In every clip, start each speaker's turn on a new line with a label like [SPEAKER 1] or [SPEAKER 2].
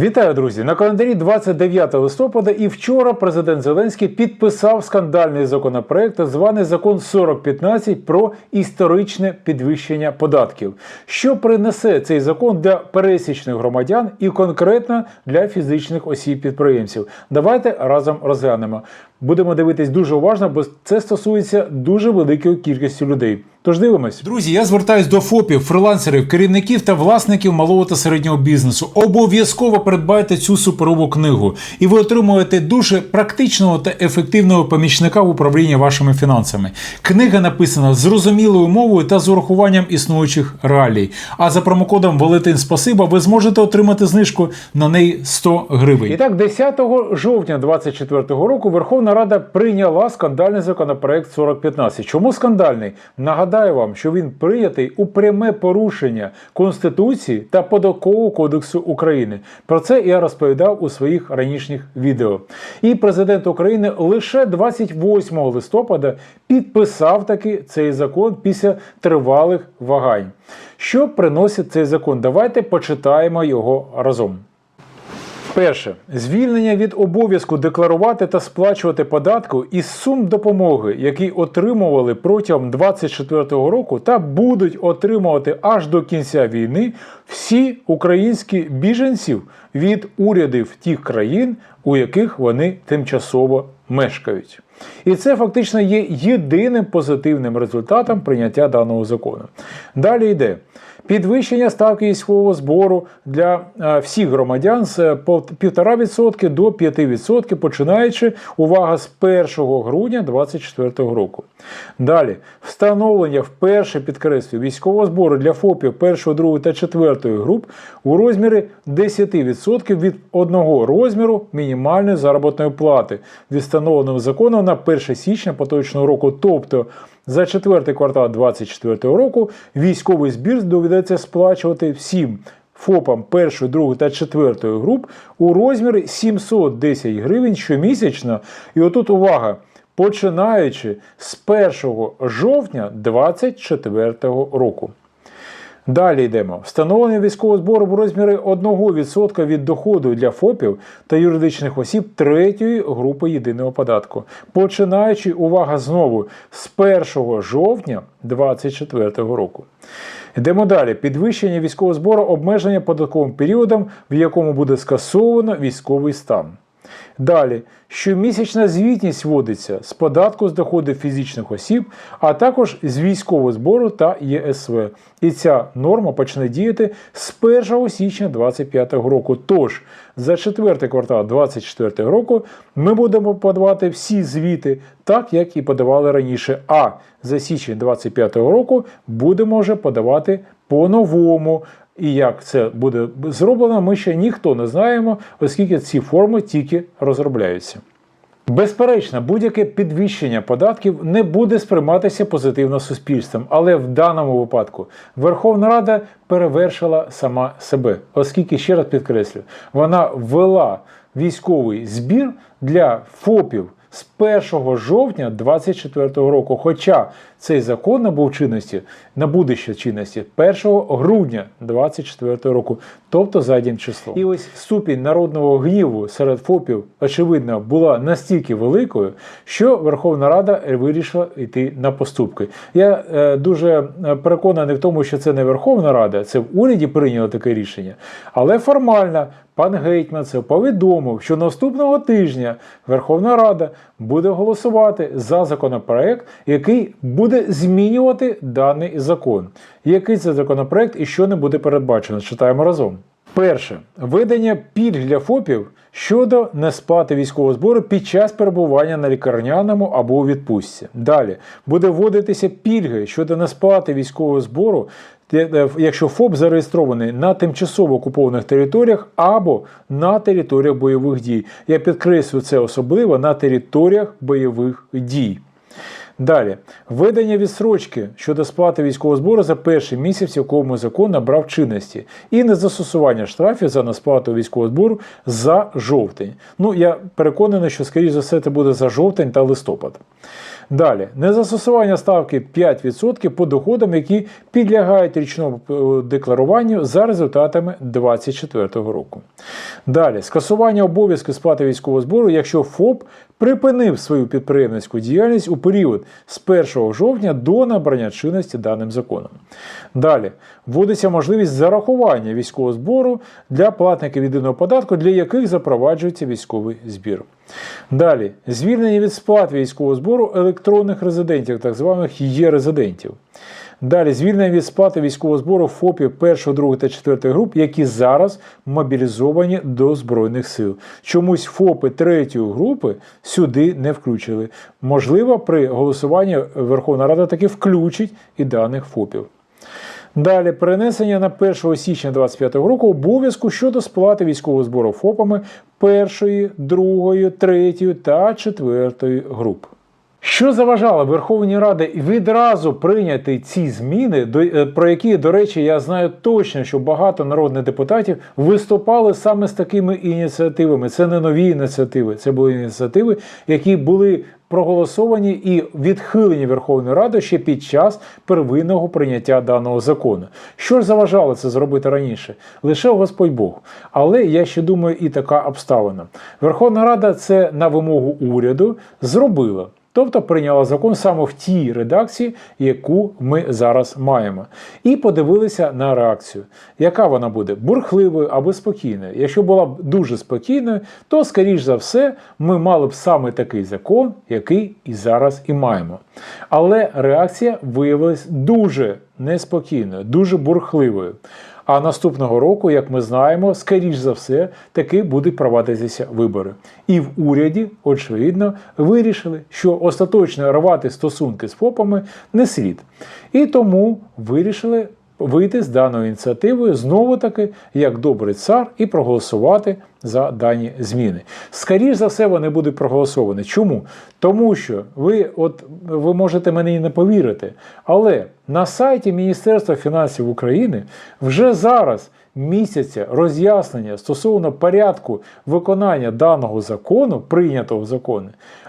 [SPEAKER 1] Вітаю, друзі! На календарі 29 листопада і вчора президент Зеленський підписав скандальний законопроект, званий закон 4015 про історичне підвищення податків. Що принесе цей закон для пересічних громадян і конкретно для фізичних осіб підприємців? Давайте разом розглянемо. Будемо дивитись дуже уважно, бо це стосується дуже великої кількості людей. Тож дивимось. Друзі, я звертаюсь до ФОПів, фрилансерів, керівників та власників малого та середнього бізнесу. Обов'язково придбайте цю суперову книгу, і ви отримуєте дуже практичного та ефективного помічника в управлінні вашими фінансами. Книга написана зрозумілою мовою та з урахуванням існуючих реалій. А за промокодом Валентин Спасиба ви зможете отримати знижку на неї 100 гривень. І так, 10 жовтня 2024 року Верховна Рада прийняла скандальний законопроект 4015. Чому скандальний? Нагадаю вам, що він прийнятий у пряме порушення Конституції та Податкового кодексу України. Про це я розповідав у своїх ранішніх відео. І президент України лише 28 листопада підписав таки цей закон після тривалих вагань. Що приносить цей закон? Давайте почитаємо його разом. Перше звільнення від обов'язку декларувати та сплачувати податку із сум допомоги, які отримували протягом 2024 року та будуть отримувати аж до кінця війни всі українські біженців від урядів тих країн, у яких вони тимчасово мешкають. І це фактично є єдиним позитивним результатом прийняття даного закону. Далі йде. Підвищення ставки військового збору для е, всіх громадян з е, по 1,5% до 5%, починаючи увага з 1 грудня 2024 року. Далі встановлення вперше підкреслюю військового збору для ФОПів 1, 2 та 4 груп у розмірі 10% від одного розміру мінімальної заробітної плати, від встановленого законом на 1 січня поточного року, тобто за четвертий квартал 2024 року військовий збір доведеться сплачувати всім ФОПам першої, другої та четвертої груп у розмірі 710 гривень щомісячно. І отут увага! Починаючи з 1 жовтня 2024 року. Далі йдемо. Встановлення військового збору в розмірі 1% від доходу для ФОПів та юридичних осіб третьої групи єдиного податку. Починаючи, увага знову, з 1 жовтня 2024 року. Йдемо далі. Підвищення військового збору обмеження податковим періодом, в якому буде скасовано військовий стан. Далі, щомісячна звітність вводиться з податку з доходу фізичних осіб, а також з військового збору та ЄСВ. І ця норма почне діяти з 1 січня 2025 року. Тож за четвертий квартал 2024 року ми будемо подавати всі звіти, так як і подавали раніше. А за січень 2025 року будемо вже подавати по-новому. І як це буде зроблено, ми ще ніхто не знаємо, оскільки ці форми тільки розробляються. Безперечно, будь-яке підвищення податків не буде сприйматися позитивно суспільством, але в даному випадку Верховна Рада перевершила сама себе, оскільки ще раз підкреслю, вона ввела військовий збір для ФОПів з 1 жовтня 2024 року. Хоча цей закон набув чинності, набуде ще чинності 1 грудня 2024 року, тобто заднім числом. І ось ступінь народного гніву серед ФОПів, очевидно, була настільки великою, що Верховна Рада вирішила йти на поступки. Я е, дуже переконаний в тому, що це не Верховна Рада, це в уряді прийняло таке рішення, але формально. Пан Гетьманцев повідомив, що наступного тижня Верховна Рада буде голосувати за законопроект, який буде змінювати даний закон. Який це законопроект і що не буде передбачено? Читаємо разом. Перше видання пільг для ФОПів щодо несплати військового збору під час перебування на лікарняному або у відпустці. Далі буде вводитися пільги щодо несплати військового збору, якщо ФОП зареєстрований на тимчасово окупованих територіях або на територіях бойових дій. Я підкреслюю це особливо на територіях бойових дій. Далі, введення відсрочки щодо сплати військового збору за перший місяць, в якому закон набрав чинності, і незастосування штрафів за несплату військового збору за жовтень. Ну, я переконаний, що, скоріш за все, це буде за жовтень та листопад. Далі, незастосування ставки 5% по доходам, які підлягають річному е, декларуванню за результатами 2024 року. Далі, скасування обов'язку сплати військового збору, якщо ФОП припинив свою підприємницьку діяльність у період з 1 жовтня до набрання чинності даним законом. Далі вводиться можливість зарахування військового збору для платників єдиного податку, для яких запроваджується військовий збір. Далі звільнення від сплат військового збору електронних резидентів, так званих є-резидентів. Далі звільнення від сплати військового збору ФОПів 1, 2 та 4 груп, які зараз мобілізовані до Збройних сил. Чомусь ФОПи 3 групи сюди не включили. Можливо, при голосуванні Верховна Рада таки включить і даних ФОПів. Далі перенесення на 1 січня 2025 року обов'язку щодо сплати військового збору ФОПами першої, другої, третьої та четвертої груп. Що заважало Верховній Раді відразу прийняти ці зміни, е, про які, до речі, я знаю точно, що багато народних депутатів виступали саме з такими ініціативами. Це не нові ініціативи, це були ініціативи, які були проголосовані і відхилені Верховною Радою ще під час первинного прийняття даного закону. Що ж заважало це зробити раніше? Лише Господь Бог. Але я ще думаю, і така обставина. Верховна Рада це на вимогу уряду зробила. Тобто прийняла закон саме в тій редакції, яку ми зараз маємо. І подивилися на реакцію. Яка вона буде? Бурхливою або спокійною. Якщо була б дуже спокійною, то, скоріш за все, ми мали б саме такий закон, який і зараз і маємо. Але реакція виявилась дуже неспокійною, дуже бурхливою. А наступного року, як ми знаємо, скоріш за все, таки будуть провадитися вибори. І в уряді, очевидно, вирішили, що остаточно рвати стосунки з ФОПами не слід. І тому вирішили вийти з даною ініціативою знову таки як добрий цар і проголосувати за дані зміни. Скоріш за все, вони будуть проголосовані. Чому? Тому що ви, от ви можете мені не повірити, але на сайті Міністерства фінансів України вже зараз місяця роз'яснення стосовно порядку виконання даного закону, прийнятого в законі,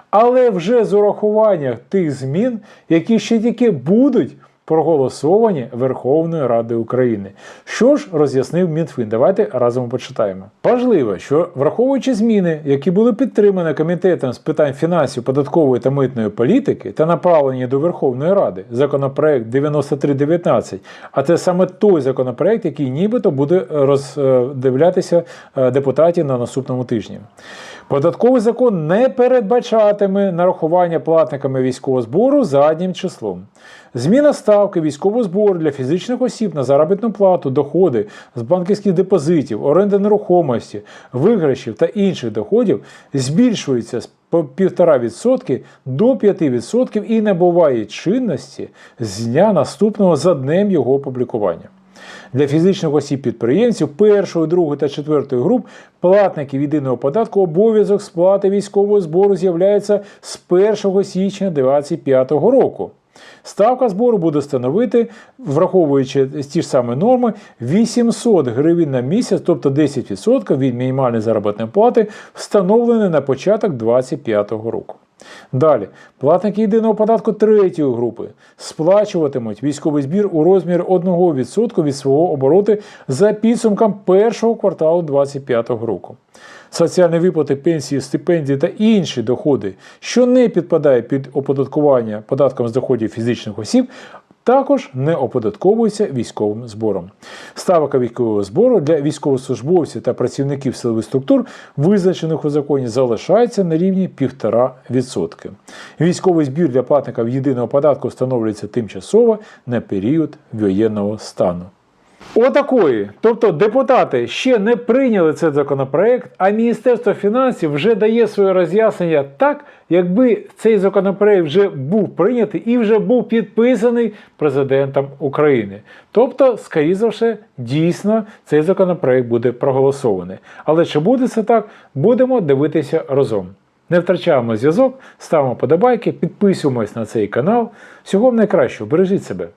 [SPEAKER 1] але вже з урахуванням тих змін, які ще тільки будуть проголосовані Верховною Радою України. Що ж роз'яснив Мінфін? Давайте разом почитаємо. Важливо, що враховуючи зміни, які були підтримані комітетом з питань фінансів, податкової та митної політики та направлені до Верховної Ради, законопроект 9319, а це саме той законопроект, який нібито буде роздивлятися е, депутатів на наступному тижні. Податковий закон не передбачатиме нарахування платниками військового збору заднім числом. Зміна ставки військового збору для фізичних осіб на заробітну плату, доходи з банківських депозитів, оренди нерухомості, виграшів та інших доходів збільшується з по 1,5% до 5% і набуває чинності з дня наступного за днем його опублікування. Для фізичних осіб-підприємців першої, другої та четвертої груп платників єдиного податку обов'язок сплати військового збору з'являється з 1 січня 2025 року. Ставка збору буде становити, враховуючи ті ж самі норми, 800 гривень на місяць, тобто 10% від мінімальної заробітної плати, встановленої на початок 2025 року. Далі, платники єдиного податку третьої групи сплачуватимуть військовий збір у розмірі 1% від свого обороту за підсумком першого кварталу 2025 року. Соціальні виплати, пенсії, стипендії та інші доходи, що не підпадають під оподаткування податком з доходів фізичних осіб, також не оподатковується військовим збором. Ставка військового збору для військовослужбовців та працівників силових структур, визначених у законі, залишається на рівні 1,5%. Військовий збір для платників єдиного податку встановлюється тимчасово на період воєнного стану. Отакої. Тобто депутати ще не прийняли цей законопроект, а Міністерство фінансів вже дає своє роз'яснення так, якби цей законопроект вже був прийнятий і вже був підписаний президентом України. Тобто, скоріше за все, дійсно цей законопроект буде проголосований. Але чи буде це так, будемо дивитися разом. Не втрачаємо зв'язок, ставимо подобайки, підписуємось на цей канал. Всього найкращого, бережіть себе.